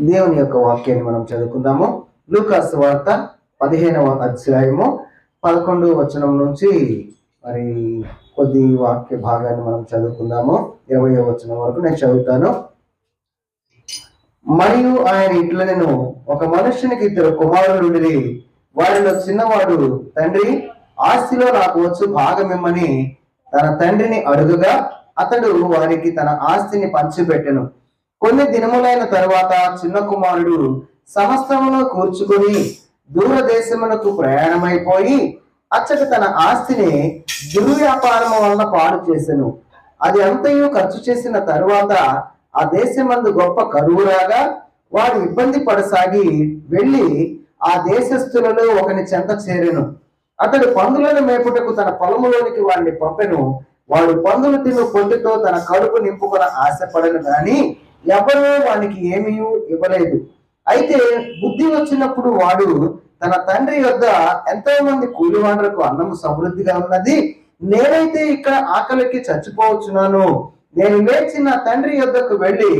దేవుని యొక్క వాక్యాన్ని మనం చదువుకుందాము. లూకాస్ వార్త పదిహేనవ అధ్యాయము పదకొండు వచనం నుంచి మరి కొద్ది వాక్య భాగాన్ని మనం చదువుకుందాము. ఇరవై వచనం వరకు నేను చదువుతాను. మరియు ఆయన ఇంట్లో నేను ఒక మనుషునికి ఇద్దరు కుమారులు వారిలో చిన్నవాడు తండ్రి ఆస్తిలో నాకు వచ్చు భాగమిమ్మని తన తండ్రిని అడుగుగా అతడు వారికి తన ఆస్తిని పంచిపెట్టెను. కొన్ని దినములైన తరువాత చిన్న కుమారుడు సమస్తమును కూర్చుకొని దూరదేశమునకు ప్రయాణమైపోయి అచ్చట తన ఆస్తిని దుర్వ్యాపారము వలన పాడు చేసెను. అది అంతయు ఖర్చు చేసిన తరువాత ఆ దేశమందు గొప్ప కరువు రాగా వాడు ఇబ్బంది పడసాగి వెళ్ళి ఆ దేశస్థులలో ఒకని చెంత చేరెను. అతడు పందులను మేపుటకు తన పొలములోనికి వాడిని పంపెను. వాడు పందులు తిను పొట్టుతో తన కడుపు నింపుకున్న ఆశపడను గాని ఎవరూ వానికి ఏమీ ఇవ్వలేదు. అయితే బుద్ధి వచ్చినప్పుడు వాడు తన తండ్రి యొద్ద ఎంతో మంది కూలివాండ్రకు అన్నం సమృద్ధిగా ఉన్నది. నేనైతే ఇక్కడ ఆకలికి చచ్చిపోవచ్చున్నాను. నేను లేచి నా తండ్రి యొద్దకు వెళ్ళి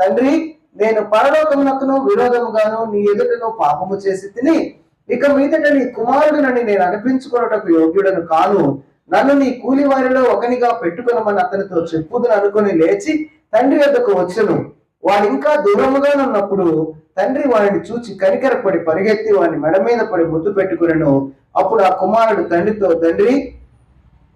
తండ్రి నేను పరలోకమునకును విరోధముగాను నీ ఎదుటను పాపము చేసి తిని ఇక మీదట నీ కుమారుడునని నేను అనిపించుకున్నటకు యోగ్యుడను కాను. నన్ను నీ కూలి వారిలో ఒకనిగా పెట్టుకునమని అతనితో చెప్పుదును అనుకుని లేచి తండ్రి వద్దకు వచ్చును. వాడు ఇంకా దూరముగా ఉన్నప్పుడు తండ్రి వాడిని చూచి కనికరపడి పరిగెత్తి వాడిని మెడ మీద పడి ముద్దు పెట్టుకునను. అప్పుడు ఆ కుమారుడు తండ్రితో తండ్రి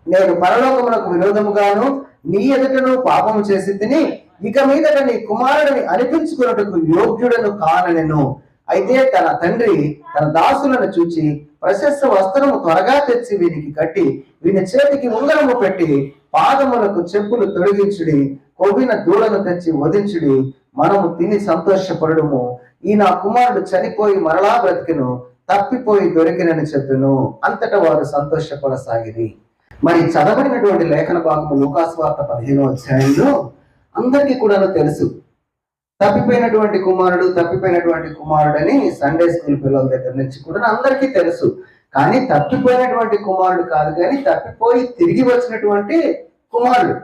నేను పరలోకమునకు విరోధముగాను నీ ఎదుటను పాపము చేసి తిని ఇక మీదట నీ కుమారుడిని అనిపించుకున్నట్టుకు యోగ్యుడను కాననెను అయితే తన తండ్రి తన దాసులను చూచి ప్రశస్త వస్త్రము త్వరగా తెచ్చి వీనికి కట్టి వీని చేతికి ఉంగరము పెట్టి పాదములకు చెప్పులు తొలగించుడి కొవ్విన దూడను తెచ్చి వధించుడి మనము తిని సంతోషపడము. ఈ నా కుమారుడు చనిపోయి మరలా బ్రతికిను తప్పిపోయి దొరికినని చెప్పును. అంతటా వారు సంతోషపడసాగిరి. మరి చదవడినటువంటి లేఖన భాగము లోకాస్వార్త పదిహేను అధ్యాయంలో అందరికీ కూడా తెలుసు. తప్పిపోయినటువంటి కుమారుడు తప్పిపోయినటువంటి కుమారుడని సండే స్కూల్ పిల్లల దగ్గర నుంచి కూడా అందరికీ తెలుసు. కానీ తప్పిపోయినటువంటి కుమారుడు కాదు కానీ తప్పిపోయి తిరిగి వచ్చినటువంటి కుమారుడు.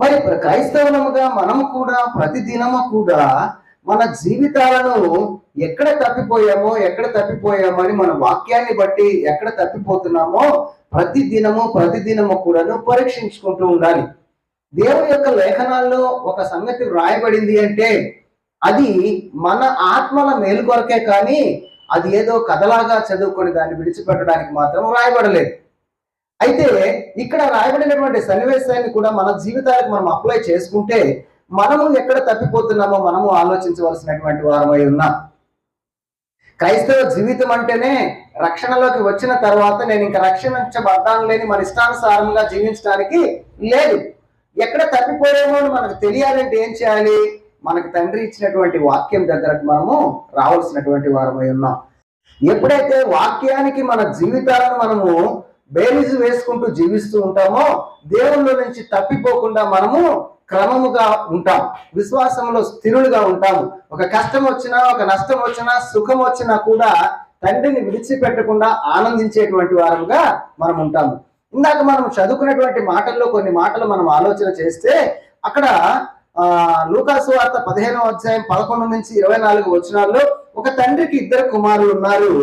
మరి క్రైస్తవులముగా మనము కూడా ప్రతి దినము కూడా మన జీవితాలను ఎక్కడ తప్పిపోయామో ఎక్కడ తప్పిపోయామో అని మన వాక్యాన్ని బట్టి ఎక్కడ తప్పిపోతున్నామో ప్రతి దినము ప్రతి దినము కూడాను పరీక్షించుకుంటూ ఉండాలి. దేవుని యొక్క లేఖనాల్లో ఒక సంగతి వ్రాయబడింది అంటే అది మన ఆత్మల మేలు కొరకే కానీ అది ఏదో కథలాగా చదువుకొని దాన్ని విడిచిపెట్టడానికి మాత్రం రాయబడలేదు అయితే ఇక్కడ రాయబడినటువంటి సన్నివేశాన్ని కూడా మన జీవితాలకు మనం అప్లై చేసుకుంటే మనము ఎక్కడ తప్పిపోతున్నామో మనము ఆలోచించవలసినటువంటి వారమై ఉన్నాం. క్రైస్తవ జీవితం అంటేనే రక్షణలోకి వచ్చిన తర్వాత నేను ఇంకా రక్షించబడ్డాను లేని మన ఇష్టానుసారంగా జీవించడానికి లేదు. ఎక్కడ తప్పిపోయామో అని మనకు తెలియాలంటే ఏం చేయాలి? మనకు తండ్రి ఇచ్చినటువంటి వాక్యం దగ్గరకు మనము రావాల్సినటువంటి వారమై ఉన్నాం. ఎప్పుడైతే వాక్యానికి మన జీవితాలను మనము బేరీజు వేసుకుంటూ జీవిస్తూ ఉంటామో దేవుళ్ళ నుంచి తప్పిపోకుండా మనము క్రమముగా ఉంటాం. విశ్వాసంలో స్థిరులుగా ఉంటాము. ఒక కష్టం వచ్చినా ఒక నష్టం వచ్చినా సుఖం వచ్చినా కూడా తండ్రిని విడిచిపెట్టకుండా ఆనందించేటువంటి వారముగా మనం ఉంటాము. ఇందాక మనం చదువుకున్నటువంటి మాటల్లో కొన్ని మాటలు మనం ఆలోచన చేస్తే అక్కడ లూకాసు వార్త పదిహేనవ అధ్యాయం పదకొండు నుంచి ఇరవై నాలుగు వచనాల్లో ఒక తండ్రికి ఇద్దరు కుమారులు ఉన్నారు.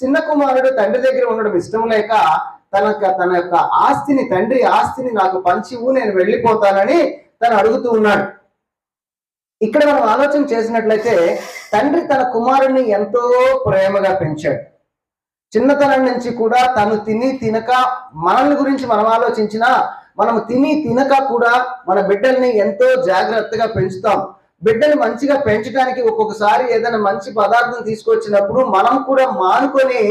చిన్న కుమారుడు తండ్రి దగ్గర ఉండడం ఇష్టం లేక తన తన యొక్క ఆస్తిని తండ్రి ఆస్తిని నాకు పంచివు నేను వెళ్ళిపోతానని తను అడుగుతూ ఉన్నాడు. ఇక్కడ మనం ఆలోచన చేసినట్లయితే తండ్రి తన కుమారుడిని ఎంతో ప్రేమగా పెంచాడు. చిన్నతనం నుంచి కూడా తను తిని తినక మనల్ని గురించి మనం ఆలోచించినా మనం తిని తినక కూడా మన బిడ్డల్ని ఎంతో జాగ్రత్తగా పెంచుతాం. బిడ్డలు మంచిగా పెంచడానికి ఒక్కొక్కసారి ఏదైనా మంచి పదార్థం తీసుకొచ్చినప్పుడు మనం కూడా మానుకొని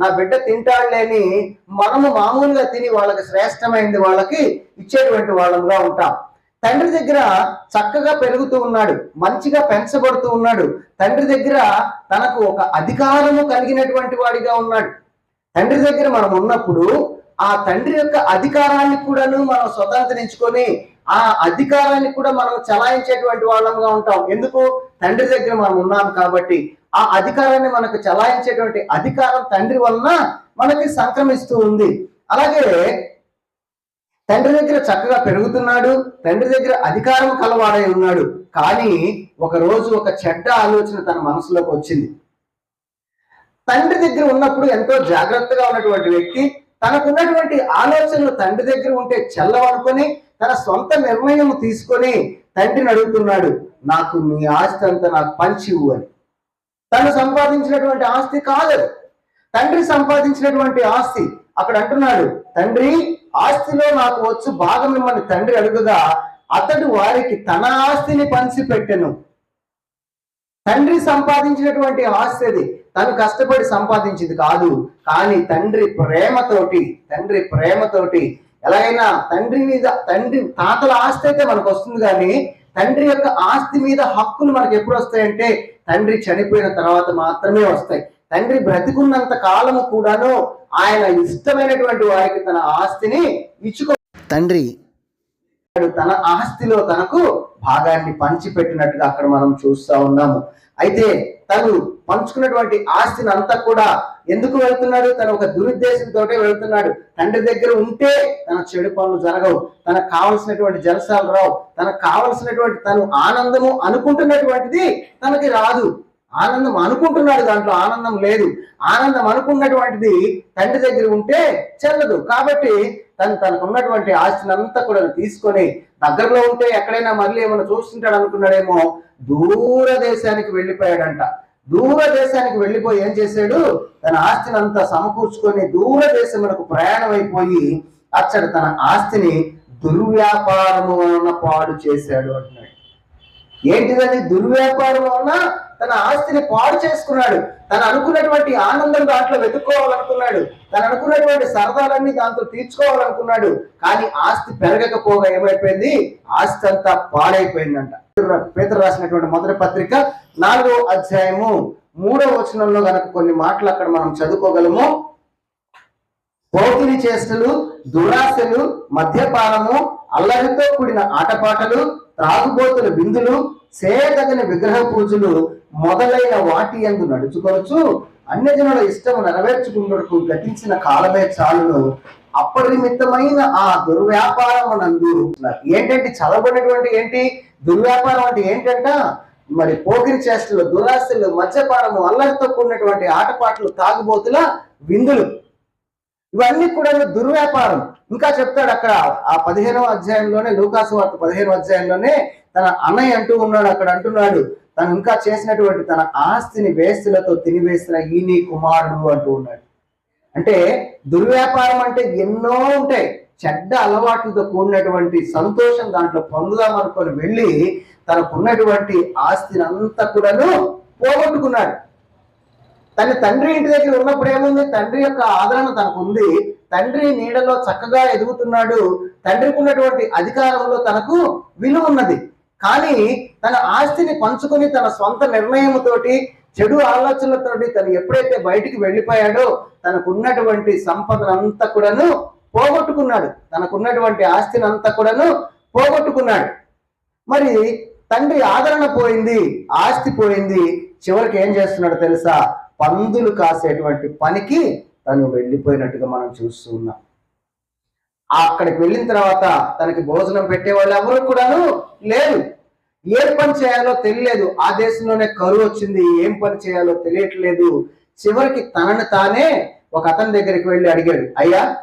నా బిడ్డ తింటాడులేని మనము మామూలుగా తిని వాళ్ళకి శ్రేష్టమైంది వాళ్ళకి ఇచ్చేటువంటి వాళ్ళంగా ఉంటాం. తండ్రి దగ్గర చక్కగా పెరుగుతూ ఉన్నాడు మంచిగా పెంచబడుతూ ఉన్నాడు. తండ్రి దగ్గర తనకు ఒక అధికారము కలిగినటువంటి వాడిగా ఉన్నాడు. తండ్రి దగ్గర మనం ఉన్నప్పుడు ఆ తండ్రి యొక్క అధికారాన్ని కూడాను మనం స్వతంత్రించుకొని ఆ అధికారాన్ని కూడా మనం చలాయించేటువంటి వాళ్ళంగా ఉంటాం. ఎందుకు? తండ్రి దగ్గర మనం ఉన్నాం కాబట్టి ఆ అధికారాన్ని మనకు చలాయించేటువంటి అధికారం తండ్రి వలన మనకి సంక్రమిస్తూ ఉంది. అలాగే తండ్రి దగ్గర చక్కగా పెరుగుతున్నాడు తండ్రి దగ్గర అధికారం కలవాడై ఉన్నాడు. కానీ ఒక రోజు ఒక చెడ్డ ఆలోచన తన మనసులోకి వచ్చింది. తండ్రి దగ్గర ఉన్నప్పుడు ఎంతో జాగ్రత్తగా ఉన్నటువంటి వ్యక్తి తనకున్నటువంటి ఆలోచనలు తండ్రి దగ్గర ఉంటే చల్లవనుకొని తన సొంత నిర్ణయం తీసుకొని తండ్రిని అడుగుతున్నాడు నాకు మీ ఆస్తి అంతా నాకు పంచి ఇవ్వు అని. తను సంపాదించినటువంటి ఆస్తి కాదు తండ్రి సంపాదించినటువంటి ఆస్తి అక్కడ అంటున్నాడు తండ్రి ఆస్తిలో నాకు వచ్చు భాగం మిమ్మల్ని తండ్రి అడుగుదా అతడు వారికి తన ఆస్తిని పంచి పెట్టెను తండ్రి సంపాదించినటువంటి ఆస్తి అది. తను కష్టపడి సంపాదించింది కాదు. కానీ తండ్రి ప్రేమతోటి తండ్రి ప్రేమతోటి ఎలాగైనా తండ్రి మీద తండ్రి తాతల ఆస్తి అయితే మనకు వస్తుంది కానీ తండ్రి యొక్క ఆస్తి మీద హక్కులు మనకు ఎప్పుడు వస్తాయంటే తండ్రి చనిపోయిన తర్వాత మాత్రమే వస్తాయి. తండ్రి బ్రతికున్నంత కాలము కూడాను ఆయన ఇష్టమైనటువంటి వారికి తన ఆస్తిని ఇచ్చుకో తండ్రి. తన ఆస్తిలో తనకు భాగాన్ని పంచిపెట్టినట్టుగా అక్కడ మనం చూస్తా ఉన్నాము. అయితే తను పంచుకున్నటువంటి ఆస్తిని అంతా కూడా ఎందుకు వెళ్తున్నాడు? తన ఒక దురుద్దేశంతో వెళ్తున్నాడు. తండ్రి దగ్గర ఉంటే తన చెడు పనులు జరగవు. తనకు కావలసినటువంటి జలసాలు రావు. తనకు కావలసినటువంటి తను ఆనందము అనుకుంటున్నటువంటిది తనకి రాదు. ఆనందం అనుకుంటున్నాడు దాంట్లో ఆనందం లేదు. ఆనందం అనుకున్నటువంటిది తండ్రి దగ్గర ఉంటే చెల్లదు. కాబట్టి తను తనకు ఉన్నటువంటి ఆస్తిని కూడా తీసుకొని దగ్గరలో ఉంటే ఎక్కడైనా మళ్ళీ ఏమైనా చూస్తుంటాడు అనుకున్నాడేమో దూర దేశానికి వెళ్ళిపోయాడంట. దూర దేశానికి వెళ్ళిపోయి ఏం చేశాడు? తన ఆస్తిని అంతా సమకూర్చుకొని దూర దేశమునకు ప్రయాణం అయిపోయి అచ్చడు తన ఆస్తిని దుర్వ్యాపారము వలన పాడు చేశాడు అంటున్నాడు. ఏంటిదని దుర్వ్యాపారం వలన తన ఆస్తిని పాడు చేసుకున్నాడు. తను అనుకున్నటువంటి ఆనందం దాంట్లో వెతుక్కోవాలనుకున్నాడు. తను అనుకున్నటువంటి సరదాలన్నీ దాంతో తీర్చుకోవాలనుకున్నాడు. కానీ ఆస్తి పెరగకపోగా ఏమైపోయింది? ఆస్తి అంతా పాడైపోయిందంట. పేదరు రాసినటువంటి మొదటి పత్రిక నాలుగో అధ్యాయము మూడో వచనంలో గనక కొన్ని మాటలు అక్కడ మనం చదువుకోగలము. పోకిరి చేష్టలు దురాశలు మద్యపానము అల్లరితో కూడిన ఆటపాటలు త్రాగుబోతుల విందులు చేయదగిన విగ్రహ పూజలు మొదలైన వాటి ఎందు నడుచుకొనొచ్చు అన్యజనుల ఇష్టము నెరవేర్చుకున్నట్టు గతించిన కాలమే చాలును. అపరిమితమైన ఆ దుర్వ్యాపారం దుర్వ్యాపారమునందు ఏంటంటే చదవబడినటువంటి ఏంటి? దుర్వ్యాపారం అంటే ఏంటంట? మరి పోకిరి చేష్టలు దురాశలు మద్యపానము అల్లరితో కూడినటువంటి ఆటపాటలు తాగుబోతుల విందులు. ఇవన్నీ కూడా దుర్వ్యాపారం. ఇంకా చెప్తాడు అక్కడ ఆ పదిహేనవ అధ్యాయంలోనే లూకాసు వార్త పదిహేనవ అధ్యాయంలోనే తన అన్నయ్య అంటూ ఉన్నాడు అక్కడ అంటున్నాడు తను ఇంకా చేసినటువంటి తన ఆస్తిని వేస్తులతో తినివేసిన ఈ నీ కుమారుడు అంటూ ఉన్నాడు. అంటే దుర్వ్యాపారం అంటే ఎన్నో ఉంటాయి. చెడ్డ అలవాట్లతో కూడినటువంటి సంతోషం దాంట్లో పొందుదాం అనుకొని వెళ్ళి తనకున్నటువంటి ఆస్తిని అంతా కూడాను పోగొట్టుకున్నాడు. తన తండ్రి ఇంటి దగ్గర ఉన్నప్పుడు ఏముంది? తండ్రి యొక్క ఆదరణ తనకు ఉంది తండ్రి నీడలో చక్కగా ఎదుగుతున్నాడు. తండ్రికి ఉన్నటువంటి అధికారంలో తనకు విలువ ఉన్నది. కానీ తన ఆస్తిని పంచుకొని తన సొంత నిర్ణయంతోటి చెడు ఆలోచనలతోటి తను ఎప్పుడైతే బయటికి వెళ్ళిపోయాడో తనకున్నటువంటి సంపదనంతా కూడాను పోగొట్టుకున్నాడు. తనకున్నటువంటి ఆస్తిని అంతా కూడాను పోగొట్టుకున్నాడు. మరి తండ్రి ఆదరణ పోయింది ఆస్తి పోయింది. చివరికి ఏం చేస్తున్నాడు తెలుసా? పందులు కాసేటువంటి పనికి తను వెళ్ళిపోయినట్టుగా మనం చూస్తూ ఉన్నాం. అక్కడికి వెళ్ళిన తర్వాత తనకి భోజనం పెట్టే వాళ్ళు ఎవరు కూడాను లేరు. ఏ పని చేయాలో తెలియలేదు. ఆ దేశంలోనే కరువు వచ్చింది. ఏం పని చేయాలో తెలియట్లేదు. చివరికి తనని తానే ఒక అతని దగ్గరికి వెళ్ళి అడిగాడు. అయ్యా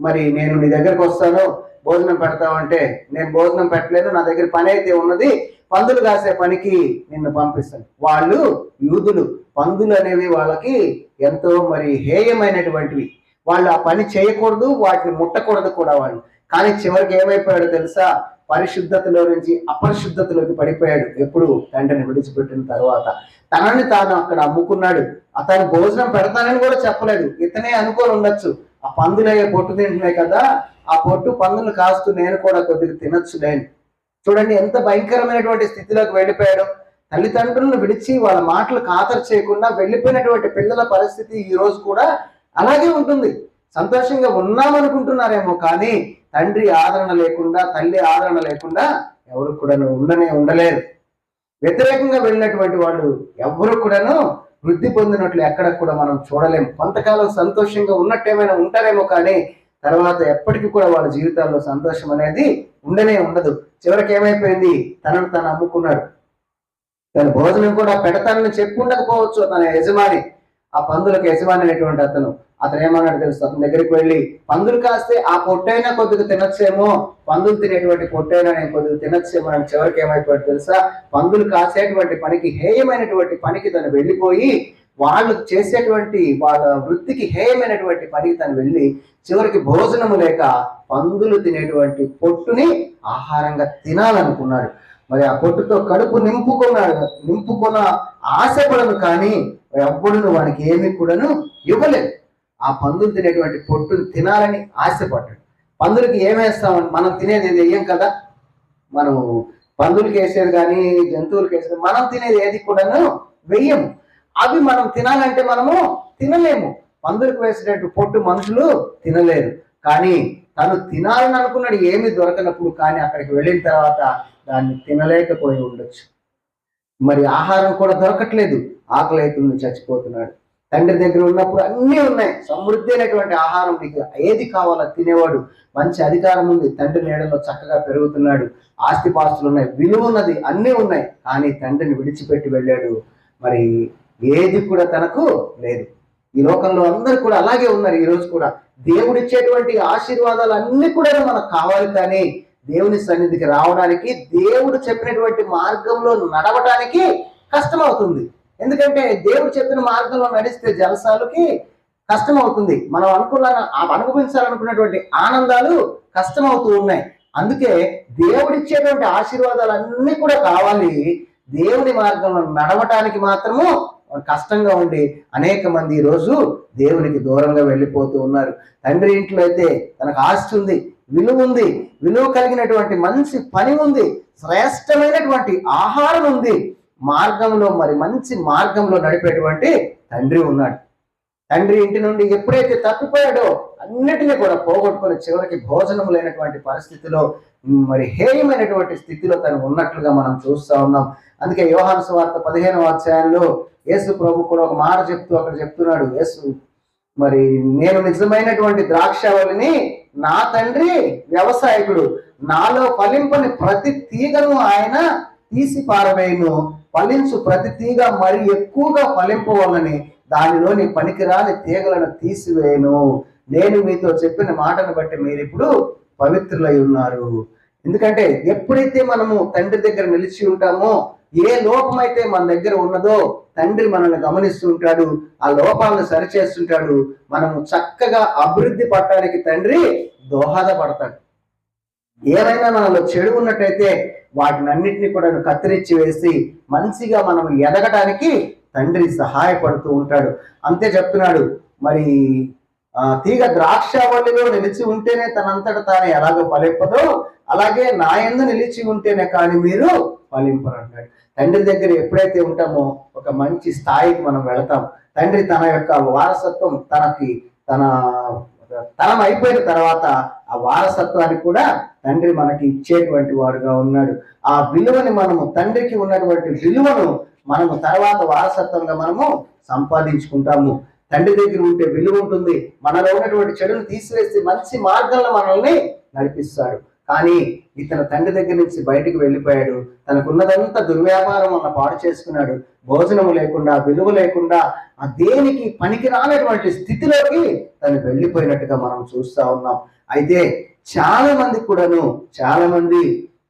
మరి నేను నీ దగ్గరకు వస్తాను. భోజనం పెడతావంటే నేను భోజనం పెట్టలేదు. నా దగ్గర పని అయితే ఉన్నది. పందులు కాసే పనికి నిన్ను పంపిస్తాను. వాళ్ళు యూదులు. పందులు అనేవి వాళ్ళకి ఎంతో మరి హేయమైనటువంటివి. వాళ్ళు ఆ పని చేయకూడదు వాటిని ముట్టకూడదు కూడా వాళ్ళు. కానీ చివరికి ఏమైపోయాడు తెలుసా? పరిశుద్ధతలో నుంచి అపరిశుద్ధతలోకి పడిపోయాడు. ఎప్పుడు? తండ్రిని విడిచిపెట్టిన తర్వాత. తనని తాను అక్కడ అమ్ముకున్నాడు. అతను భోజనం పెడతానని కూడా చెప్పలేదు. ఇతనే అనుకోని ఉండొచ్చు. ఆ పందులయ్యే పొట్టు తింటున్నాయి కదా ఆ పొట్టు పందులు కాస్తూ నేను కూడా కొద్దిగా తినొచ్చు నేను చూడండి ఎంత భయంకరమైనటువంటి స్థితిలోకి వెళ్ళిపోయాడు. తల్లిదండ్రులను విడిచి వాళ్ళ మాటలు ఖాతరు చేయకుండా వెళ్ళిపోయినటువంటి పిల్లల పరిస్థితి ఈ రోజు కూడా అలాగే ఉంటుంది. సంతోషంగా ఉన్నామనుకుంటున్నారేమో కానీ తండ్రి ఆదరణ లేకుండా తల్లి ఆదరణ లేకుండా ఎవరు కూడా ఉండనే ఉండలేరు. వ్యతిరేకంగా వెళ్ళినటువంటి వాళ్ళు ఎవరు కూడాను వృద్ధి పొందినట్లు ఎక్కడ కూడా మనం చూడలేము. కొంతకాలం సంతోషంగా ఉన్నట్టేమైనా ఉంటారేమో కానీ తర్వాత ఎప్పటికీ కూడా వాళ్ళ జీవితాల్లో సంతోషం అనేది ఉండనే ఉండదు. చివరికి ఏమైపోయింది? తనను తను అమ్ముకున్నాడు. తన భోజనం కూడా పెడతానని చెప్పుండకపోవచ్చు తన యజమాని. ఆ పందులకు యజమాని అనేటువంటి అతను. అతను ఏమన్నాడు తెలుసు? అతని దగ్గరికి వెళ్ళి పందులు కాస్తే ఆ పొట్టైనా కొద్దిగా తినొచ్చేమో. పందులు తినేటువంటి పొట్టైనా నేను కొద్దిగా తినొచ్చేమో అని చివరికి ఏమైపోయాడు తెలుసా? పందులు కాసేటువంటి పనికి హేయమైనటువంటి పనికి తను వెళ్ళిపోయి వాళ్ళు చేసేటువంటి వాళ్ళ వృత్తికి హేయమైనటువంటి పనికి తను వెళ్ళి చివరికి భోజనము లేక పందులు తినేటువంటి పొట్టుని ఆహారంగా తినాలనుకున్నాడు. మరి ఆ పొట్టుతో కడుపు నింపుకున్నాడు నింపుకున్న ఆశపడను కానీ ఎవ్వడును వాడికి ఏమి కూడాను ఇవ్వలేదు. ఆ పందులు తినేటువంటి పొట్టును తినాలని ఆశపడ్డాడు. పందులకి ఏమేస్తామని మనం తినేది ఏది వేయం కదా? మనము పందులకి వేసేది కానీ జంతువులకి వేసేది మనం తినేది ఏది కూడాను వెయ్యము. అవి మనం తినాలంటే మనము తినలేము. పందులకు వేసేటట్టు పొట్టు మనుషులు తినలేరు. కానీ తను తినాలని అనుకున్నాడు ఏమి దొరకనప్పుడు కానీ అక్కడికి వెళ్ళిన తర్వాత దాన్ని తినలేకపోయి ఉండొచ్చు. మరి ఆహారం కూడా దొరకట్లేదు. ఆకలి అవుతుంది చచ్చిపోతున్నాడు. తండ్రి దగ్గర ఉన్నప్పుడు అన్నీ ఉన్నాయి. సమృద్ధి అయినటువంటి ఆహారం నీకు ఏది కావాలో తినేవాడు. మంచి అధికారం ఉంది. తండ్రి నీడలో చక్కగా పెరుగుతున్నాడు. ఆస్తిపాస్తులు ఉన్నాయి. విలువ ఉన్నది అన్నీ ఉన్నాయి. కానీ తండ్రిని విడిచిపెట్టి వెళ్ళాడు. మరి ఏది కూడా తనకు లేదు. ఈ లోకంలో అందరు కూడా అలాగే ఉన్నారు. ఈరోజు కూడా దేవుడిచ్చేటువంటి ఆశీర్వాదాలు అన్ని కూడా మనకు కావాలి కానీ దేవుని సన్నిధికి రావడానికి దేవుడు చెప్పినటువంటి మార్గంలో నడవడానికి కష్టం అవుతుంది ఎందుకంటే దేవుడు చెప్పిన మార్గంలో నడిస్తే జలసాలకి కష్టం అవుతుంది మనం అనుకున్న అనుభవించాలనుకున్నటువంటి ఆనందాలు కష్టం అవుతూ ఉన్నాయి. అందుకే దేవుడిచ్చేటువంటి ఆశీర్వాదాలు అన్నీ కూడా కావాలి. దేవుని మార్గంలో నడవటానికి మాత్రము కష్టంగా ఉండి అనేక మంది ఈ రోజు దేవునికి దూరంగా వెళ్ళిపోతూ ఉన్నారు. తండ్రి ఇంట్లో అయితే తనకు ఆస్తి ఉంది. విలువ ఉంది విలువ కలిగినటువంటి మంచి పని ఉంది శ్రేష్టమైనటువంటి ఆహారం ఉంది. మార్గంలో మరి మంచి మార్గంలో నడిపేటువంటి తండ్రి ఉన్నాడు. తండ్రి ఇంటి నుండి ఎప్పుడైతే తప్పిపోయాడో అన్నిటినీ కూడా పోగొట్టుకుని చివరికి భోజనం లేనటువంటి పరిస్థితిలో మరి హేయమైనటువంటి స్థితిలో తను ఉన్నట్లుగా మనం చూస్తూ ఉన్నాం. అందుకే యోహాన సువార్త పదిహేనవ అధ్యాయంలో యేసు ప్రభు కూడా ఒక మాట చెప్తూ అక్కడ చెప్తున్నాడు. యేసు మరి నేను నిజమైనటువంటి ద్రాక్షావళిని నా తండ్రి వ్యవసాయకుడు. నాలో ఫలింపని ప్రతి తీగను ఆయన తీసి పారవేయను. ఫలించు ప్రతి తీగ మరి ఎక్కువగా ఫలింపవాలని దానిలోని పనికిరాని తీగలను తీసివేయను. నేను మీతో చెప్పిన మాటను బట్టి మీరు ఇప్పుడు పవిత్రులై ఉన్నారు. ఎందుకంటే ఎప్పుడైతే మనము తండ్రి దగ్గర నిలిచి ఉంటామో ఏ లోపమైతే మన దగ్గర ఉన్నదో తండ్రి మనల్ని గమనిస్తూ ఉంటాడు ఆ లోపాలను సరిచేస్తుంటాడు మనము చక్కగా అభివృద్ధి పట్టడానికి తండ్రి దోహదపడతాడు. ఏమైనా మనలో చెడు ఉన్నట్టయితే వాటిని అన్నింటినీ కూడా కత్తిరించి వేసి మంచిగా మనం ఎదగటానికి తండ్రి సహాయపడుతూ ఉంటాడు. అంతే చెప్తున్నాడు. మరి తీగ ద్రాక్షావళిలో నిలిచి ఉంటేనే తనంతట తాను ఎలాగో ఫలింపదో అలాగే నా ఎందు నిలిచి ఉంటేనే కానీ మీరు ఫలింపరు అంటున్నాడు తండ్రి దగ్గర ఎప్పుడైతే ఉంటామో ఒక మంచి స్థాయికి మనం వెళతాం. తండ్రి తన యొక్క వారసత్వం తనకి తన తలం అయిపోయిన తర్వాత ఆ వారసత్వాన్ని కూడా తండ్రి మనకి ఇచ్చేటువంటి వాడుగా ఉన్నాడు. ఆ విలువని మనము తండ్రికి ఉన్నటువంటి విలువను మనము తర్వాత వారసత్వంగా మనము సంపాదించుకుంటాము. తండ్రి దగ్గర ఉంటే విలువ ఉంటుంది. మనలో ఉన్నటువంటి చెడును తీసివేసి మంచి మార్గంలో మనల్ని నడిపిస్తాడు. కానీ ఇతను తండ్రి దగ్గర నుంచి బయటికి వెళ్ళిపోయాడు. తనకున్నదంతా దుర్వ్యాపారం వల్ల పాడు చేసుకున్నాడు. భోజనము లేకుండా విలువ లేకుండా ఆ దేనికి పనికి రానటువంటి స్థితిలోకి తను వెళ్ళిపోయినట్టుగా మనం చూస్తా ఉన్నాం. అయితే చాలా మంది కూడాను చాలా మంది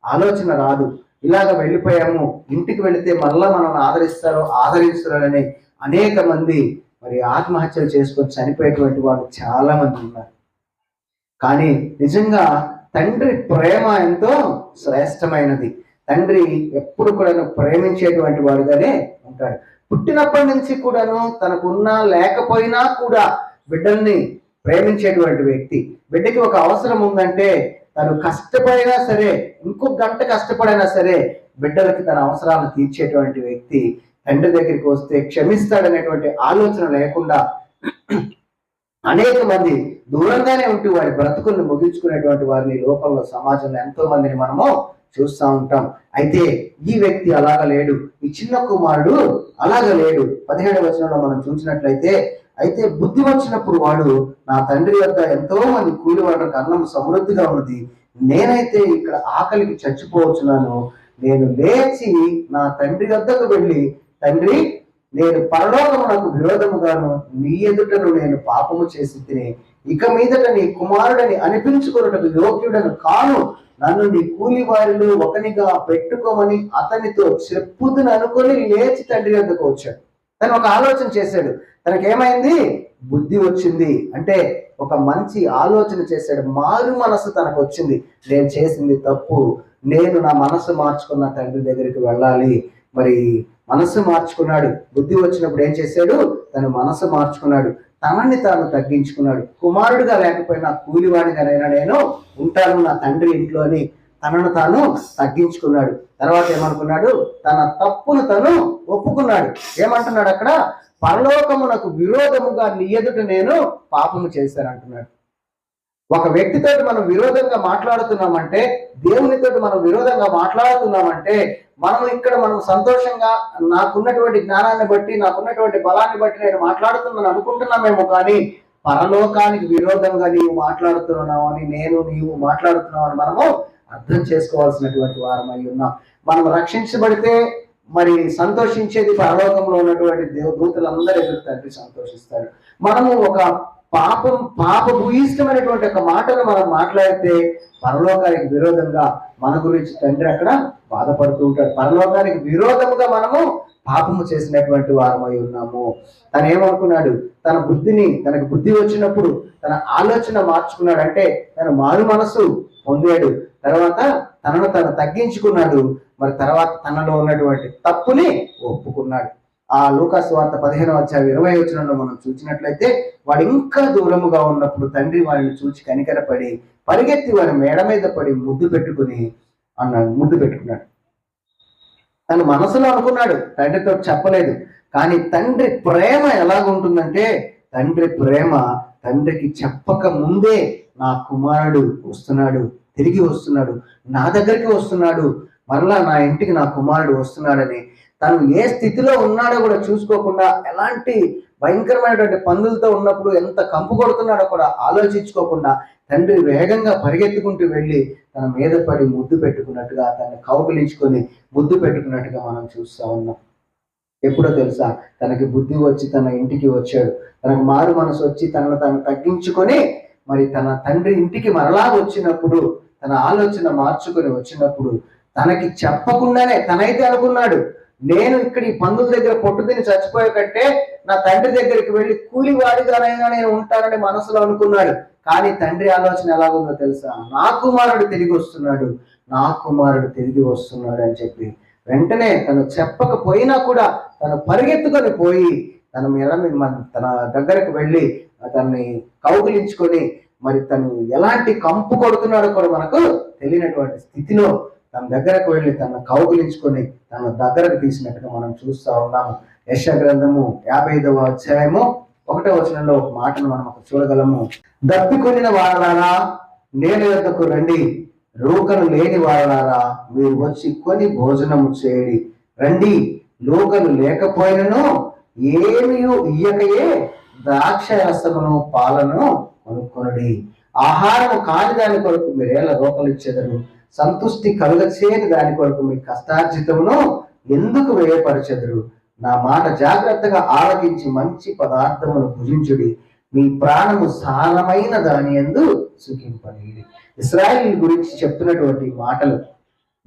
ఆలోచన రాదు. ఇలాగ వెళ్ళిపోయాము ఇంటికి వెళితే మళ్ళా మనల్ని ఆదరిస్తారో ఆదరిస్తారని అనేక మంది మరి ఆత్మహత్యలు చేసుకొని చనిపోయేటువంటి వాళ్ళు చాలా మంది ఉన్నారు. కానీ నిజంగా తండ్రి ప్రేమ ఎంతో శ్రేష్టమైనది. తండ్రి ఎప్పుడు కూడాను ప్రేమించేటువంటి వాడుగానే ఉంటాడు. పుట్టినప్పటి నుంచి కూడాను తనకున్నా లేకపోయినా కూడా బిడ్డల్ని ప్రేమించేటువంటి వ్యక్తి. బిడ్డకి ఒక అవసరం ఉందంటే తను కష్టపడినా సరే ఇంకొక గంట కష్టపడైనా సరే బిడ్డలకి తన అవసరాలు తీర్చేటువంటి వ్యక్తి. తండ్రి దగ్గరికి వస్తే క్షమిస్తాడనేటువంటి ఆలోచన లేకుండా అనేక మంది దూరంగానే ఉంటూ వారి బ్రతుకుల్ని ముగించుకునేటువంటి వారిని లోకంలో సమాజంలో ఎంతో మందిని మనము చూస్తూ ఉంటాం. అయితే ఈ వ్యక్తి అలాగ లేడు. ఈ చిన్న కుమారుడు అలాగ లేడు. పదిహేడు వచనంలో మనం చూసినట్లయితే అయితే బుద్ధి వచ్చినప్పుడు వాడు నా తండ్రి వద్ద ఎంతో మంది కూలి వాళ్ళకి అన్నం సమృద్ధిగా ఉన్నది. నేనైతే ఇక్కడ ఆకలికి చచ్చిపోవచ్చున్నాను. నేను లేచి నా తండ్రి వద్దకు వెళ్ళి తండ్రి నేను పరలోకమునకు విరోధముగాను నీ ఎదుటను నేను పాపము చేసి తిని ఇక మీదట నీ కుమారుడని అనిపించుకున్నటకు యోగ్యుడను కాను. నన్ను నీ కూలి వారిలో ఒకనిగా పెట్టుకోమని అతనితో చెప్పుదని అనుకొని లేచి తండ్రి వద్దకు వచ్చాడు. తను ఒక ఆలోచన చేశాడు. తనకేమైంది? బుద్ధి వచ్చింది. అంటే ఒక మంచి ఆలోచన చేశాడు. మారు మనసు తనకు వచ్చింది. నేను చేసింది తప్పు. నేను నా మనసు మార్చుకున్న తండ్రి దగ్గరికి వెళ్ళాలి. మరి మనసు మార్చుకున్నాడు. బుద్ధి వచ్చినప్పుడు ఏం చేశాడు? తను మనసు మార్చుకున్నాడు. తనని తాను తగ్గించుకున్నాడు. కుమారుడిగా లేకపోయినా కూలివాడిగానైనా నేను ఉంటాను నా తండ్రి ఇంట్లోని. తనను తాను తగ్గించుకున్నాడు. తర్వాత ఏమనుకున్నాడు? తన తప్పును తను ఒప్పుకున్నాడు. ఏమంటున్నాడు అక్కడ? పరలోకమునకు విరోధముగా నీ ఎదుట నేను పాపము చేశాను అంటున్నాడు ఒక వ్యక్తితో మనం విరోధంగా మాట్లాడుతున్నామంటే దేవునితో మనం విరోధంగా మాట్లాడుతున్నామంటే మనం ఇక్కడ మనం సంతోషంగా నాకున్నటువంటి జ్ఞానాన్ని బట్టి నాకున్నటువంటి బలాన్ని బట్టి నేను మాట్లాడుతున్నాను అనుకుంటున్నామేమో కానీ పరలోకానికి విరోధంగా నీవు మాట్లాడుతున్నావు అని నేను నీవు మాట్లాడుతున్నావు అని మనము అర్థం చేసుకోవాల్సినటువంటి వారమై ఉన్నాం. మనం రక్షించబడితే మరి సంతోషించేది పరలోకంలో ఉన్నటువంటి దేవదూతలందరూ ఎదురు తండ్రి సంతోషిస్తారు మనము ఒక పాపం పాప భూయిష్టమైనటువంటి ఒక మాటను మనం మాట్లాడితే పరలోకానికి విరోధంగా మన గురించి తండ్రి అక్కడ బాధపడుతూ ఉంటాడు. పరలోకానికి విరోధముగా మనము పాపము చేసినటువంటి వారమై ఉన్నాము. తను ఏమనుకున్నాడు తన బుద్ధిని తనకు బుద్ధి వచ్చినప్పుడు తన ఆలోచన మార్చుకున్నాడు. అంటే తన మారు మనసు పొందాడు. తర్వాత తనను తను తగ్గించుకున్నాడు. మరి తర్వాత తనలో ఉన్నటువంటి తప్పుని ఒప్పుకున్నాడు. ఆ లూకాసు వార్త పదిహేను అధ్యాయం ఇరవై వచనంలో మనం చూసినట్లయితే వాడు ఇంకా దూరముగా ఉన్నప్పుడు తండ్రి వారిని చూచి కనికరపడి పరిగెత్తి వారి మేడ మీద పడి ముద్దు పెట్టుకుని అన్నాడు ముద్దు పెట్టుకున్నాడు. తను మనసులో అనుకున్నాడు తండ్రితో చెప్పలేదు. కానీ తండ్రి ప్రేమ ఎలాగుంటుందంటే తండ్రి ప్రేమ తండ్రికి చెప్పక ముందే నా కుమారుడు వస్తున్నాడు తిరిగి వస్తున్నాడు నా దగ్గరికి వస్తున్నాడు మరలా నా ఇంటికి నా కుమారుడు వస్తున్నాడని తను ఏ స్థితిలో ఉన్నాడో కూడా చూసుకోకుండా ఎలాంటి భయంకరమైనటువంటి పందులతో ఉన్నప్పుడు ఎంత కంపు కొడుతున్నాడో కూడా ఆలోచించుకోకుండా తండ్రి వేగంగా పరిగెత్తుకుంటూ వెళ్ళి తన మీద పడి ముద్దు పెట్టుకున్నట్టుగా తనని కౌగిలించుకొని ముద్దు పెట్టుకున్నట్టుగా మనం చూస్తా ఉన్నాం. ఎప్పుడో తెలుసా? తనకి బుద్ధి వచ్చి తన ఇంటికి వచ్చాడు. తనకు మారు మనసు వచ్చి తనను తను తగ్గించుకొని మరి తన తండ్రి ఇంటికి మరలా వచ్చినప్పుడు తన ఆలోచన మార్చుకొని వచ్చినప్పుడు తనకి చెప్పకుండానే తనైతే అనుకున్నాడు నేను ఇక్కడ ఈ పందుల దగ్గర పొట్టు తిని చచ్చిపోయే కంటే నా తండ్రి దగ్గరికి వెళ్ళి కూలి నేను ఉంటానని మనసులో అనుకున్నాడు. కానీ తండ్రి ఆలోచన ఎలాగుందో తెలుసా? నా కుమారుడు తిరిగి వస్తున్నాడు. నా కుమారుడు తిరిగి వస్తున్నాడు అని చెప్పి వెంటనే తను చెప్పకపోయినా కూడా తను పరిగెత్తుకొని పోయి తన మీద తన దగ్గరకు వెళ్ళి తనని కౌగిలించుకొని మరి తను ఎలాంటి కంపు కొడుతున్నాడో కూడా మనకు తెలియనటువంటి స్థితిలో తన దగ్గరకు వెళ్ళి తన కౌగులించుకొని తన దగ్గరకు తీసినట్టుగా మనం చూస్తూ ఉన్నాము. యశ గ్రంథము యాభై ఐదవ అధ్యాయము ఒకటో వచనంలో ఒక మాటను మనం ఒక చూడగలము. దప్పికొనిన వారలారా నేను యొక్కకు రండి. లోకలు లేని వారలారా మీరు వచ్చి కొని భోజనము చేయండి. రండి. లోకలు లేకపోయినను ఏమీ ఇయ్యకయే ద్రాక్ష రసమును పాలను కొనుక్కొనడి. ఆహారము కాని దాని కొరకు మీరేళ్ళ రోకలు ఇచ్చేదరు సంతుష్టి కలుగచేయని దాని కొరకు మీ కష్టార్జితమును ఎందుకు వ్యయపరచెదరు? నా మాట జాగ్రత్తగా ఆలకించి మంచి పదార్థమును భుజించుడి. మీ ప్రాణము సారమైన దాని ఎందు సుఖింపనీయుడి. ఇస్రాయిల్ గురించి చెప్తున్నటువంటి మాటలు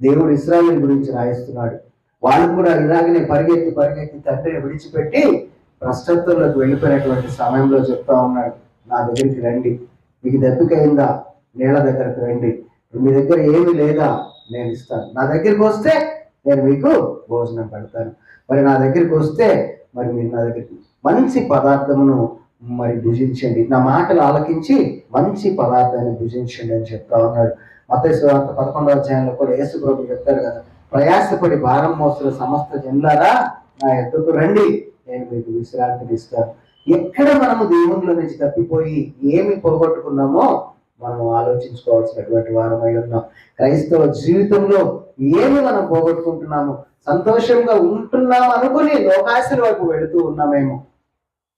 దేవుడు ఇస్రాయిల్ గురించి రాయిస్తున్నాడు. వాళ్ళు కూడా ఇలాగనే పరిగెత్తి పరిగెత్తి తండ్రిని విడిచిపెట్టి భ్రష్టత్వంలోకి వెళ్ళిపోయినటువంటి సమయంలో చెప్తా ఉన్నాడు. నా దగ్గరికి రండి. మీకు దెబ్బకైందా నీళ్ళ దగ్గరకు రండి. మీ దగ్గర ఏమీ లేదా? నేను ఇస్తాను. నా దగ్గరికి వస్తే నేను మీకు భోజనం పెడతాను. మరి నా దగ్గరికి వస్తే మరి మీరు నా దగ్గరికి మంచి పదార్థమును మరి భుజించండి. నా మాటలు ఆలకించి మంచి పదార్థాన్ని భుజించండి అని చెప్తా ఉన్నాడు. మతేసు పదకొండవ అధ్యాయంలో కూడా యేసు ప్రభు చెప్తారు కదా ప్రయాసపడి భారం మోస్తున్న సమస్త జనులారా నా ఎద్దకు రండి నేను మీకు విశ్రాంతిని ఇస్తాను. ఎక్కడ మనము దేవునిలో నుంచి తప్పిపోయి ఏమి పోగొట్టుకున్నామో మనం ఆలోచించుకోవాల్సినటువంటి వారమై ఉన్నాం. క్రైస్తవ జీవితంలో ఏమి మనం పోగొట్టుకుంటున్నాము. సంతోషంగా ఉంటున్నాం అనుకుని లోకాశల వైపు వెళుతూ ఉన్నామేమో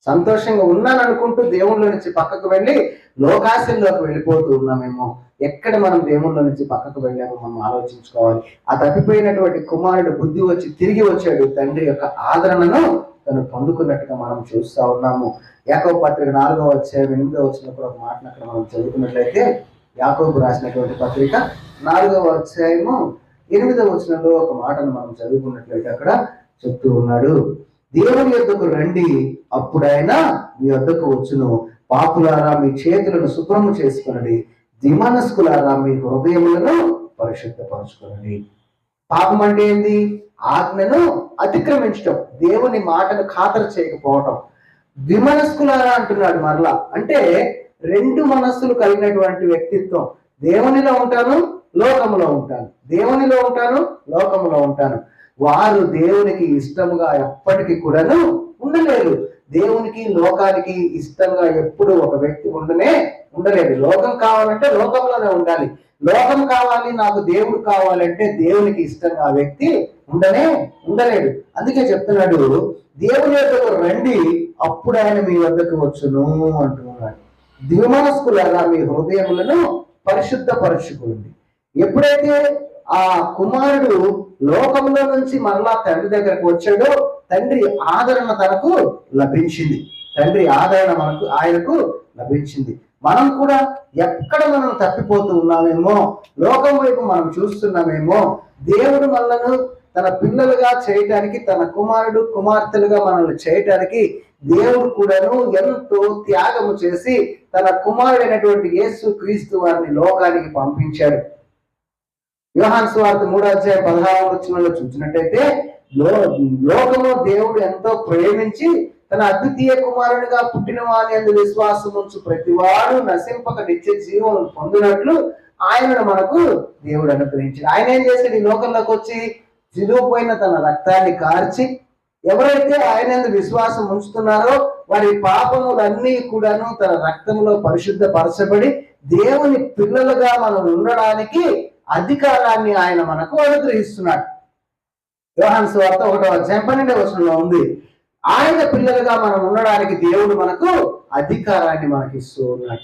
సంతోషంగా ఉన్నాను అనుకుంటూ దేవుళ్ళ నుంచి పక్కకు వెళ్ళి లోకాశంలోకి వెళ్ళిపోతూ ఉన్నామేమో ఎక్కడ మనం దేవుళ్ళ నుంచి పక్కకు వెళ్ళామో మనం ఆలోచించుకోవాలి. ఆ తప్పిపోయినటువంటి కుమారుడు బుద్ధి వచ్చి తిరిగి వచ్చాడు. తండ్రి యొక్క ఆదరణను తను పొందుకున్నట్టుగా మనం చూస్తూ ఉన్నాము. యాకో పత్రిక నాలుగో వచ్చే ఎనిమిదో వచ్చినప్పుడు ఒక మాటను అక్కడ మనం చదువుకున్నట్లయితే యాకోబు రాసినటువంటి పత్రిక నాలుగవ అధ్యాయము ఎనిమిదవ వచనంలో ఒక మాటను మనం చదువుకున్నట్లయితే అక్కడ చెప్తూ ఉన్నాడు. దేవుని యొద్దకు రండి అప్పుడైనా మీ వద్దకు వచ్చును. పాపులారా మీ చేతులను శుభ్రము చేసుకునండి. దిమనస్కులారా మీ హృదయములను పరిశుద్ధపరచుకోనండి. పాపం అంటే ఏంది? ఆజ్ఞను అతిక్రమించటం దేవుని మాటను ఖాతరు చేయకపోవటం. విమనస్కులారా అంటున్నాడు మరలా. అంటే రెండు మనస్సులు కలిగినటువంటి వ్యక్తిత్వం. దేవునిలో ఉంటాను లోకములో ఉంటాను. దేవునిలో ఉంటాను లోకములో ఉంటాను. వారు దేవునికి ఇష్టముగా ఎప్పటికీ కూడాను ఉండలేరు. దేవునికి లోకానికి ఇష్టంగా ఎప్పుడు ఒక వ్యక్తి ఉండనే ఉండలేదు. లోకం కావాలంటే లోకంలోనే ఉండాలి. లోకం కావాలి నాకు దేవుడు కావాలంటే దేవునికి ఇష్టంగా ఆ వ్యక్తి ఉండనే ఉండలేడు. అందుకే చెప్తున్నాడు దేవుని యొక్కకు రండి అప్పుడు ఆయన మీ వద్దకు వచ్చును అంటున్నాడు. దివమనస్కులాగా మీ హృదయములను పరిశుద్ధపరచుకోండి. ఎప్పుడైతే ఆ కుమారుడు లోకంలో నుంచి మరలా తండ్రి దగ్గరకు వచ్చాడో తండ్రి ఆదరణ తనకు లభించింది. తండ్రి ఆదరణ మనకు ఆయనకు లభించింది. మనం కూడా ఎక్కడ మనం తప్పిపోతూ ఉన్నామేమో లోకం వైపు మనం చూస్తున్నామేమో దేవుడు మనలను తన పిల్లలుగా చేయటానికి తన కుమారుడు కుమార్తెలుగా మనల్ని చేయటానికి దేవుడు కూడాను ఎంతో త్యాగము చేసి తన కుమారుడైనటువంటి యేసు క్రీస్తు వారిని లోకానికి పంపించాడు. యోహాన్ స్వార్థ మూడో అధ్యాయం పదహారు వచ్చినలో చూసినట్టయితే లో లోకము దేవుడు ఎంతో ప్రేమించి తన అద్వితీయ కుమారునిగా పుట్టిన వాని అందు విశ్వాసం ఉంచు ప్రతివాడు నశింపక నిత్య జీవం పొందినట్లు ఆయనను మనకు దేవుడు అనుగ్రహించాడు. ఆయన ఏం చేశాడు? ఈ లోకంలోకి వచ్చి చిలువపోయిన తన రక్తాన్ని కార్చి ఎవరైతే ఆయన విశ్వాసం ఉంచుతున్నారో వారి పాపములన్నీ కూడాను తన రక్తంలో పరిశుద్ధపరచబడి దేవుని పిల్లలుగా మనం ఉండడానికి అధికారాన్ని ఆయన మనకు అనుగ్రహిస్తున్నాడు. యోహాన్ సువార్త ఒకటో అధ్యాయం పన్నెండవ వచనంలో ఉంది. ఆయన పిల్లలుగా మనం ఉండడానికి దేవుడు మనకు అధికారాన్ని మనకి ఇస్తూ ఉన్నాడు.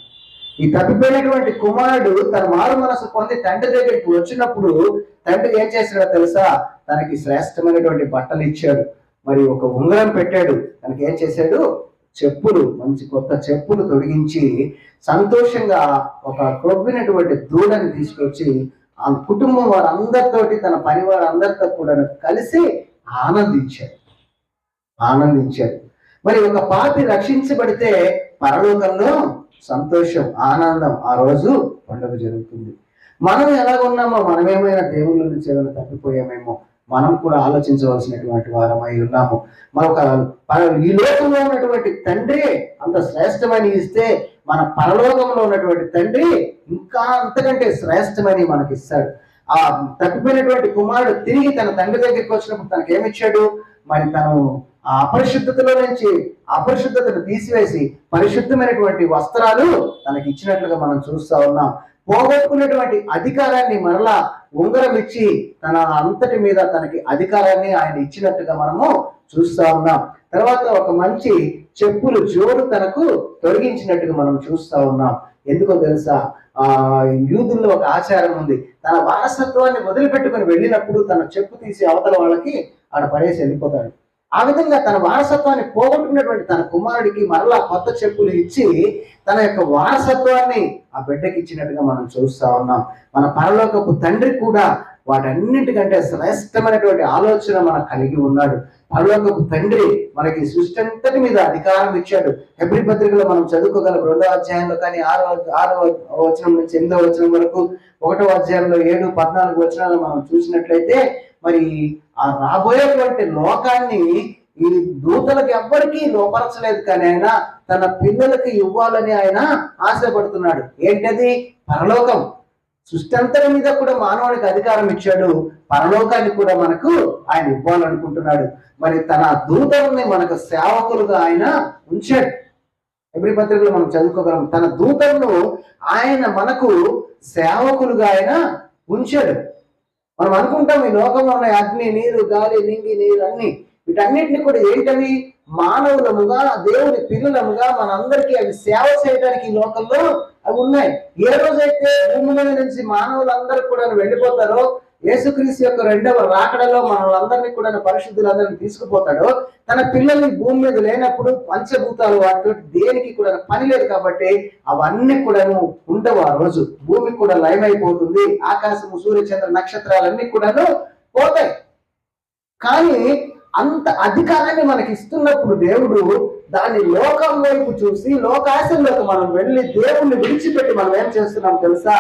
ఈ తప్పిపోయినటువంటి కుమారుడు తన మారు మనసు పొంది తండ్రి దగ్గరికి వచ్చినప్పుడు తండ్రి ఏం చేశాడో తెలుసా? తనకి శ్రేష్టమైనటువంటి బట్టలు ఇచ్చాడు. మరి ఒక ఉంగరం పెట్టాడు. తనకి ఏం చేశాడు? చెప్పులు మంచి కొత్త చెప్పులు తొడిగించి సంతోషంగా ఒక కొవ్వినటువంటి దూడని తీసుకొచ్చి ఆ కుటుంబం వారందరితోటి తన పని వారందరితో కూడా కలిసి ఆనందించారు. ఆనందించారు. మరి ఒక పాపి రక్షించబడితే పరలోకంలో సంతోషం ఆనందం ఆ రోజు పండుగ జరుగుతుంది. మనం ఎలాగున్నామో మనమేమైనా దేవుళ్ళ నుంచి ఏమైనా తప్పిపోయామేమో మనం కూడా ఆలోచించవలసినటువంటి వారమై ఉన్నాము. మరొక ఈ లోకంలో ఉన్నటువంటి తండ్రి అంత శ్రేష్టమని ఇస్తే మన పరలోకంలో ఉన్నటువంటి తండ్రి ఇంకా అంతకంటే శ్రేష్టమని మనకి ఇస్తాడు ఆ తప్పిపోయినటువంటి కుమారుడు తిరిగి తన తండ్రి దగ్గరికి వచ్చినప్పుడు తనకి ఏమిచ్చాడు మరి తను ఆ అపరిశుద్ధతలో నుంచి అపరిశుద్ధతను తీసివేసి పరిశుద్ధమైనటువంటి వస్త్రాలు తనకి ఇచ్చినట్లుగా మనం చూస్తా ఉన్నాం. పోగొట్టుకున్నటువంటి అధికారాన్ని మరలా ఉంగరం ఇచ్చి తన అంతటి మీద తనకి అధికారాన్ని ఆయన ఇచ్చినట్టుగా మనము చూస్తా ఉన్నాం. తర్వాత ఒక మంచి చెప్పులు జోడు తనకు తొలగించినట్టుగా మనం చూస్తా ఉన్నాం. ఎందుకో తెలుసా? ఆ యూదుల్లో ఒక ఆచారం ఉంది. తన వారసత్వాన్ని వదిలిపెట్టుకుని వెళ్ళినప్పుడు తన చెప్పు తీసి అవతల వాళ్ళకి ఆడ పడేసి వెళ్ళిపోతాడు. ఆ విధంగా తన వారసత్వాన్ని పోగొట్టుకున్నటువంటి తన కుమారుడికి మరలా కొత్త చెప్పులు ఇచ్చి తన యొక్క వారసత్వాన్ని ఆ బిడ్డకి ఇచ్చినట్టుగా మనం చూస్తా ఉన్నాం. మన పరలోకపు తండ్రి కూడా వాటన్నిటికంటే శ్రేష్టమైనటువంటి ఆలోచన మనకు కలిగి ఉన్నాడు. పరలోకపు తండ్రి మనకి సృష్టి అంతటి మీద అధికారం ఇచ్చాడు. ఎబ్రి పత్రికలో మనం చదువుకోగలం రెండవ అధ్యాయంలో కానీ ఆరో ఆరో వచనం నుంచి ఎనిమిదవ వచనం వరకు ఒకటో అధ్యాయంలో ఏడు పద్నాలుగు వచనాలు మనం చూసినట్లయితే మరి ఆ రాబోయేటువంటి లోకాన్ని ఈ దూతలకు ఎవ్వరికీ లోపరచలేదు కానీ ఆయన తన పిల్లలకి ఇవ్వాలని ఆయన ఆశపడుతున్నాడు. ఏంటది? పరలోకం. సృష్టి అంతరం మీద కూడా మానవునికి అధికారం ఇచ్చాడు. పరలోకాన్ని కూడా మనకు ఆయన ఇవ్వాలనుకుంటున్నాడు. మరి తన దూతల్ని మనకు సేవకులుగా ఆయన ఉంచాడు. ఎబ్రి పత్రికలో మనం చదువుకోగలం. తన దూతలను ఆయన మనకు సేవకులుగా ఆయన ఉంచాడు. మనం అనుకుంటాం ఈ లోకంలో ఉన్న అగ్ని నీరు గాలి నింగి నీరు అన్ని. వీటన్నిటిని కూడా ఏంటవి మానవులముగా దేవుని పిల్లలముగా మనందరికీ అవి సేవ చేయడానికి ఈ లోకంలో అవి ఉన్నాయి. ఏ రోజైతే భూమి మీద నుంచి మానవులందరూ కూడా వెళ్ళిపోతారో యేసుక్రీస్తు యొక్క రెండవ రాకడలో మనలందరినీ కూడా పరిశుద్ధులందరినీ తీసుకుపోతాడో తన పిల్లల్ని భూమి మీద లేనప్పుడు పంచభూతాలు వాటి దేనికి కూడా పని లేదు కాబట్టి అవన్నీ కూడాను ఉండవు ఆ రోజు. భూమి కూడా లయమైపోతుంది. ఆకాశము సూర్యచంద్ర నక్షత్రాలన్నీ కూడాను పోతాయి. కానీ అంత అధికారాన్ని మనకి ఇస్తున్నప్పుడు దేవుడు దాన్ని లోకం వైపు చూసి లోకాశంలోకి మనం వెళ్ళి దేవుణ్ణి విడిచిపెట్టి మనం ఏం చేస్తున్నాం తెలుసా?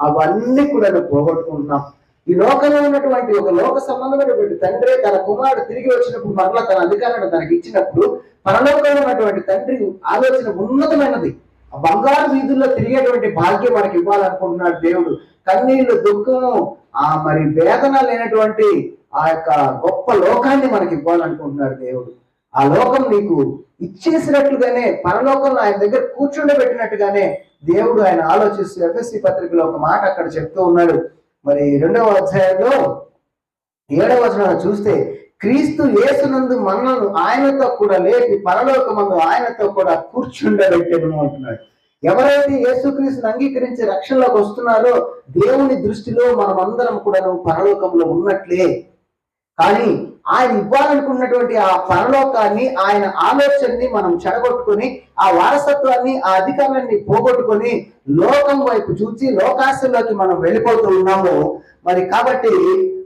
అవన్నీ కూడా పోగొట్టుకుంటున్నాం. ఈ లోకంలో ఉన్నటువంటి ఒక లోక సంబంధమైనటువంటి తండ్రి తన కుమారుడు తిరిగి వచ్చినప్పుడు మరలా తన అధికారాన్ని తనకి ఇచ్చినప్పుడు పరలోకంలో ఉన్నటువంటి తండ్రి ఆలోచన ఉన్నతమైనది. ఆ బంగారు వీధుల్లో తిరిగేటువంటి భాగ్యం మనకి ఇవ్వాలనుకుంటున్నాడు దేవుడు. కన్నీళ్ళు దుఃఖము ఆ మరి వేదన లేనటువంటి ఆ యొక్క గొప్ప లోకాన్ని మనకి ఇవ్వాలనుకుంటున్నాడు దేవుడు. ఆ లోకం నీకు ఇచ్చేసినట్లుగానే పరలోకంలో ఆయన దగ్గర కూర్చుండబెట్టినట్టుగానే దేవుడు ఆయన ఆలోచిస్తూ ఎఫ్ఎస్సి పత్రికలో ఒక మాట అక్కడ చెప్తూ ఉన్నాడు. మరి రెండవ అధ్యాయంలో ఏడవ వచనాన్ని చూస్తే క్రీస్తు యేసునందు మనలను ఆయనతో కూడా లేపి పరలోకమందు ఆయనతో కూడా కూర్చుండబెట్టెను అంటున్నాడు. ఎవరైతే యేసుక్రీస్తుని అంగీకరించి రక్షణలోకి వస్తున్నారో దేవుని దృష్టిలో మనమందరం కూడా పరలోకంలో ఉన్నట్లే కానీ ఆయన ఇవ్వాలనుకున్నటువంటి ఆ పరలోకాన్ని ఆయన ఆలోచనని మనం చెడగొట్టుకొని ఆ వారసత్వాన్ని ఆ అధికారాన్ని పోగొట్టుకొని లోకం వైపు చూసి లోకాశంలోకి మనం వెళ్ళిపోతూ ఉన్నాము. మరి కాబట్టి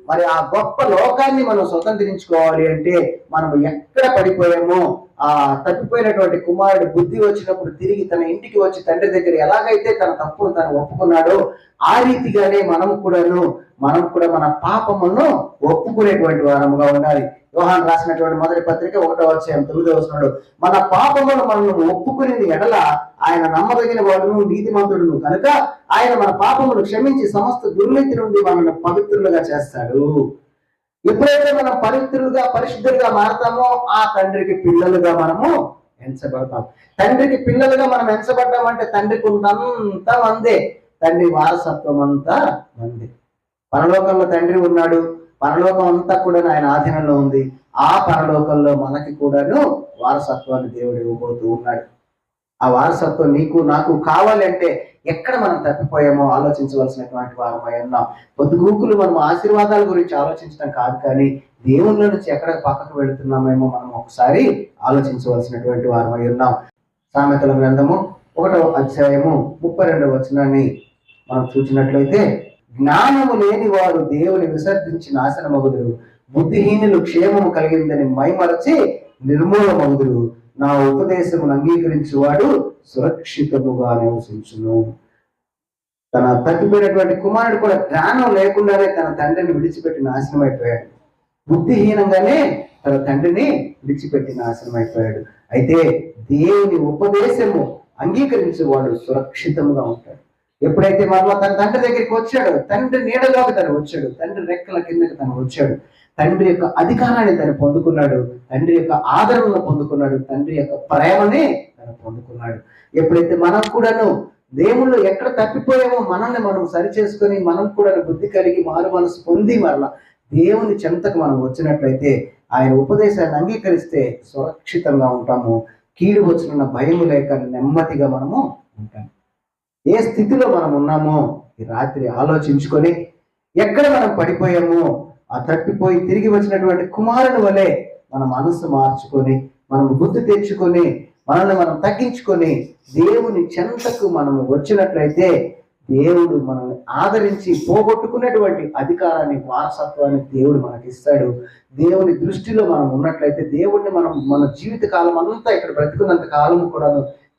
మరి ఆ గొప్ప లోకాన్ని మనం స్వతంత్రించుకోవాలి అంటే మనం ఎక్కడ పడిపోయామో ఆ తప్పిపోయినటువంటి కుమారుడు బుద్ధి వచ్చినప్పుడు తిరిగి తన ఇంటికి వచ్చి తండ్రి దగ్గర ఎలాగైతే తన తప్పును తను ఒప్పుకున్నాడో ఆ రీతిగానే మనం కూడాను మనం కూడా మన పాపమును ఒప్పుకునేటువంటి వారముగా ఉండాలి. యోహాన్ రాసినటువంటి మొదటి పత్రిక ఒకటో అధ్యాయం తొమ్మిదో వస్తున్నాడు మన పాపమును మనం ఒప్పుకునేది ఎడల ఆయన నమ్మదగిన వాడును నీతిమంతుడును కనుక ఆయన మన పాపమును క్షమించి సమస్త దుర్నీతి నుండి మనల్ని పవిత్రులుగా చేస్తాడు. ఎప్పుడైతే మనం పవిత్రులుగా పరిశుద్ధులుగా మారతామో ఆ తండ్రికి పిల్లలుగా మనము ఎంచబడతాం. తండ్రికి పిల్లలుగా మనం ఎంచబడ్డామంటే తండ్రికి ఉన్నంత మందే. తండ్రి వారసత్వం అంతా మంది. పరలోకంలో తండ్రి ఉన్నాడు. పరలోకం అంతా కూడా ఆయన ఆధీనంలో ఉంది. ఆ పరలోకంలో మనకి కూడాను వారసత్వాన్ని దేవుడు ఇవ్వబోతూ ఉన్నాడు. ఆ వారసత్వం నీకు నాకు కావాలంటే ఎక్కడ మనం తప్పిపోయామో ఆలోచించవలసినటువంటి వారమై ఉన్నాం. పొద్దుగూకులు మనం ఆశీర్వాదాల గురించి ఆలోచించడం కాదు కానీ దేవుళ్ళ నుంచి ఎక్కడ పక్కకు వెళుతున్నామేమో మనం ఒకసారి ఆలోచించవలసినటువంటి వారమై ఉన్నాం. సామెతల గ్రంథము ఒకటో అధ్యాయము ముప్పై రెండవ వచనాన్ని మనం చూసినట్లయితే జ్ఞానము లేని వారు దేవుని విసర్జించి నాశనమగుదురు బుద్ధిహీనులు క్షేమము కలిగిందని మైమరచి నిర్మూలమగుదురు. నా ఉపదేశమును అంగీకరించువాడు సురక్షితముగా నివసించును. తన తగ్గిపోయినటువంటి కుమారుడు కూడా జ్ఞానం లేకుండానే తన తండ్రిని విడిచిపెట్టి నాశనం అయిపోయాడు బుద్ధిహీనంగానే తన తండ్రిని విడిచిపెట్టి నాశనం అయిపోయాడు అయితే దేవుని ఉపదేశము అంగీకరించేవాడు సురక్షితంగా ఉంటాడు ఎప్పుడైతే మరలా తన తండ్రి దగ్గరికి వచ్చాడు తండ్రి నీడలోకి తను వచ్చాడు తండ్రి రెక్కల కిందకి తను వచ్చాడు తండ్రి యొక్క అధికారాన్ని తను పొందుకున్నాడు తండ్రి యొక్క ఆదరణను పొందుకున్నాడు తండ్రి యొక్క ప్రేమని తను పొందుకున్నాడు. ఎప్పుడైతే మనం కూడాను దేవుళ్ళు ఎక్కడ తప్పిపోయామో మనల్ని మనం సరి చేసుకొని మనం కూడా బుద్ధి కలిగి మారు మనసు పొంది మరలా దేవుని చెంతకు మనం వచ్చినట్లయితే ఆయన ఉపదేశాన్ని అంగీకరిస్తే సురక్షితంగా ఉంటాము. కీడు వచ్చిన భయము లేక నెమ్మదిగా మనము ఉంటాం. ఏ స్థితిలో మనం ఉన్నామో ఈ రాత్రి ఆలోచించుకొని ఎక్కడ మనం పడిపోయామో ఆ తప్పిపోయి తిరిగి వచ్చినటువంటి కుమారుని వలె మన మనసు మార్చుకొని మనం బుద్ధి తెచ్చుకొని మనల్ని మనం తగ్గించుకొని దేవుని చెంతకు మనం వచ్చినట్లయితే దేవుడు మనల్ని ఆదరించి పోగొట్టుకునేటువంటి అధికారాన్ని వారసత్వాన్ని దేవుడు మనకి ఇస్తాడు దేవుని దృష్టిలో మనం ఉన్నట్లయితే దేవుడిని మనం మన జీవిత కాలం అంతా ఇక్కడ బ్రతుకున్నంత కాలం కూడా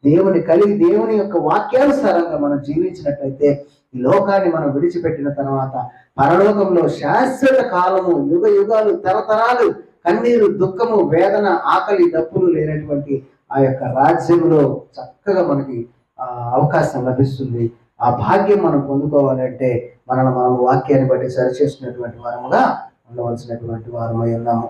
దేవుని కలిగి దేవుని యొక్క వాక్యానుసారంగా మనం జీవించినట్లయితే ఈ లోకాన్ని మనం విడిచిపెట్టిన తర్వాత పరలోకంలో శాశ్వత కాలము యుగ యుగాలు తరతరాలు కన్నీరు దుఃఖము వేదన ఆకలి దప్పులు లేనటువంటి ఆ యొక్క రాజ్యంలో చక్కగా మనకి అవకాశం లభిస్తుంది. ఆ భాగ్యం మనం పొందుకోవాలంటే మనల్ని మనం వాక్యాన్ని బట్టి సరిచేసినటువంటి వారముగా ఉండవలసినటువంటి వారమై ఉన్నాము.